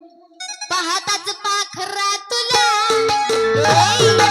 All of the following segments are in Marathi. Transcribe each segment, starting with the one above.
पाहताच पाखरा तुला.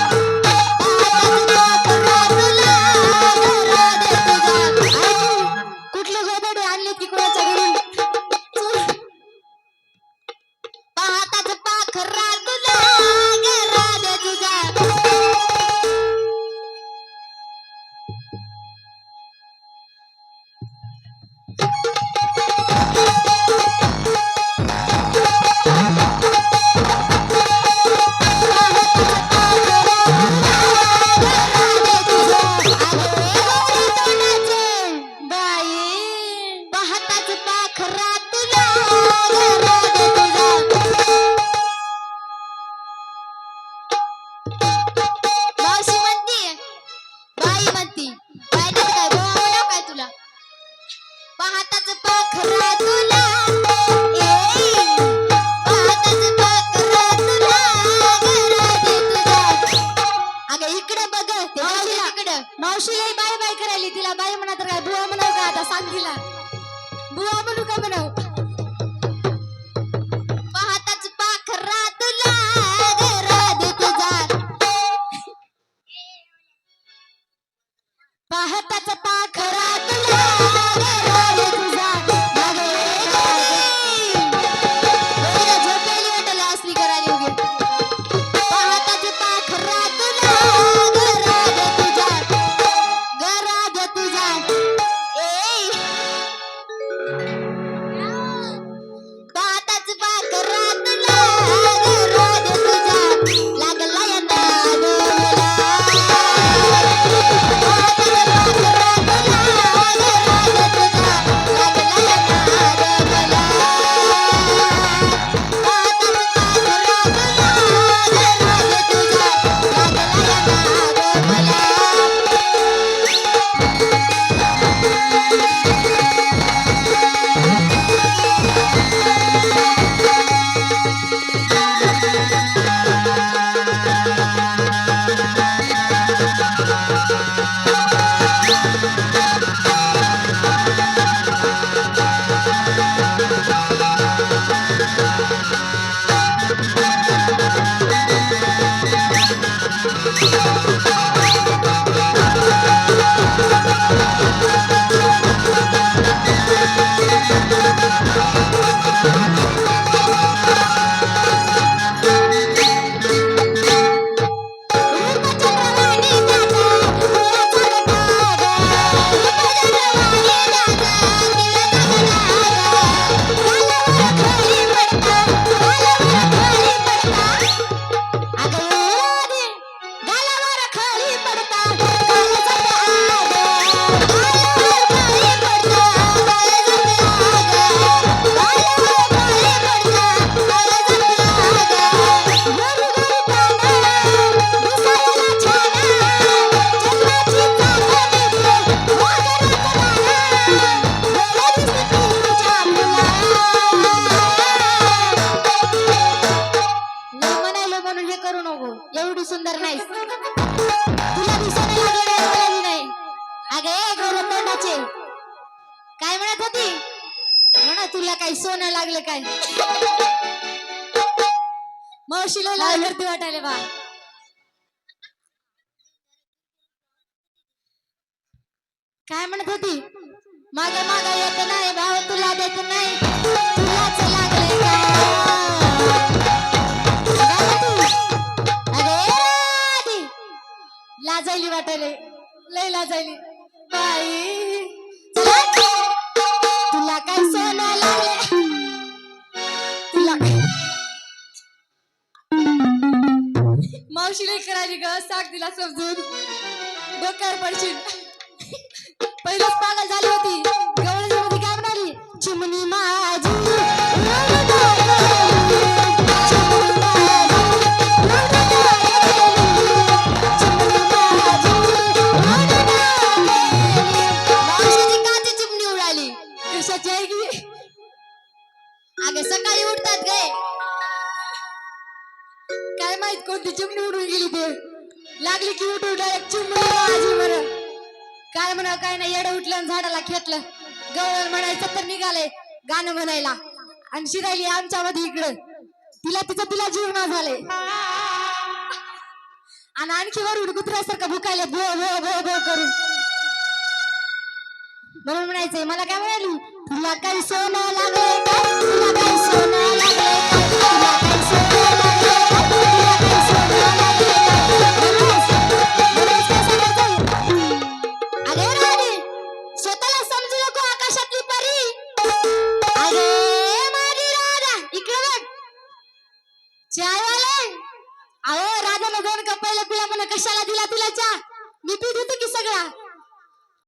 सांगिला बुवा म्हणू का म्हणाव पाहताच पाखरा तुला पाहताच पाखरा करू नको. एवढी सुंदर नाही तुला दिसायला नाही. अगं ए काय म्हणत होती? म्हणा तुला काही सोनं लागलं काय? मावशीला लाल वाटायला बा. काय म्हणत होती? मागा मागा येत नाही भाव तुला देत नाही. तुला लाजायली वाटायले. लय लाजायली. बाई. तुला काय सोना लागले? तुला मावशी लय करायली ग साग दिला समजून. डोक्यावर पडशील. पहिलंच पागल झाली होती. काय माहीत कोणती चिमणी उडून गेली ते? लागली की उठ उठा एक चिमणी आजी म्हण. काय म्हणा काय नाही येडं उठलं झाडाला खेटलं गवळ म्हणायचं तर निघाले गाणं म्हणायला. आणि शिरायली आमच्यामध्ये इकडं. तिला तिचं तिला जीवना झाले. आणि आणखी वरून कुत्र्यासारखं भुकायला भो भो भो भो करून. म्हणून म्हणायचंय मला काय म्हणाली? तुला काही सोनं लागले तुला काही सोनं चायवाले अहो राधानं दोन कप पहिलं पिला म्हणा कशाला दिला तुला चहा? मी पित होतो की सगळा?